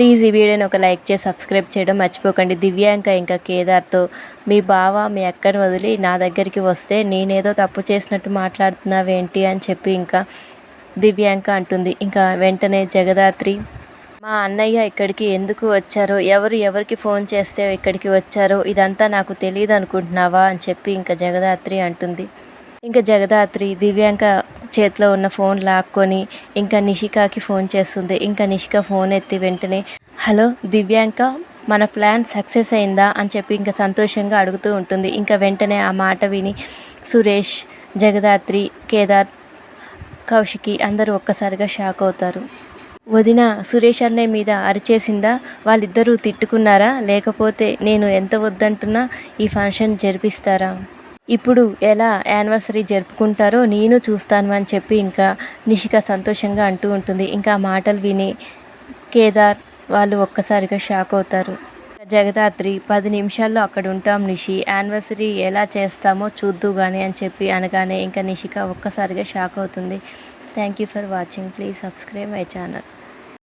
Please ఈ వీడియోని ఒక లైక్ చేసి సబ్స్క్రైబ్ చేయడం మర్చిపోకండి. దివ్యాంక ఇంకా కేదార్తో మీ బావ మీ అక్కని వదిలి నా దగ్గరికి వస్తే నేనేదో తప్పు చేసినట్టు మాట్లాడుతున్నావేంటి? అని చెప్పి ఇంకా దివ్యాంక అంటుంది. ఇంకా వెంటనే జగదాత్రి మా అన్నయ్య ఇక్కడికి ఎందుకు వచ్చారో ఎవరు ఎవరికి ఫోన్ చేస్తే ఇక్కడికి వచ్చారో ఇదంతా నాకు తెలియదు అనుకుంటున్నావా అని చెప్పి ఇంకా జగదాత్రి అంటుంది. ఇంకా జగదాత్రి దివ్యాంక చేతిలో ఉన్న ఫోన్ లాక్కొని ఇంకా నిషికాకి ఫోన్ చేస్తుంది. ఇంకా నిషిక ఫోన్ ఎత్తి వెంటనే హలో దివ్యాంక మన ప్లాన్ సక్సెస్ అయిందా? అని చెప్పి ఇంకా సంతోషంగా అడుగుతూ ఉంటుంది. ఇంకా వెంటనే ఆ మాట విని సురేష్ జగదాత్రి కేదార్ కౌశికి అందరూ ఒక్కసారిగా షాక్ అవుతారు. వదిన సురేష్ అన్నయ్య మీద అరిచేసిందా? వాళ్ళిద్దరూ తిట్టుకున్నారా? లేకపోతే నేను ఎంత వద్దంటున్నా? ఈ ఫంక్షన్ జరిపిస్తారా? ఇప్పుడు ఎలా యానివర్సరీ జరుపుకుంటారో నేను చూస్తాను అని చెప్పి ఇంకా నిషిక సంతోషంగా అంటూ ఉంటుంది. ఇంకా మాటలు విని కేదార్ వాళ్ళు ఒక్కసారిగా షాక్ అవుతారు. జగదాత్రి పది నిమిషాల్లో అక్కడ ఉంటాం నిషి యానివర్సరీ ఎలా చేస్తామో చూద్దు కానీ అని చెప్పి అనగానే ఇంకా నిషిక ఒక్కసారిగా షాక్ అవుతుంది. Thank you for watching. Please subscribe my channel.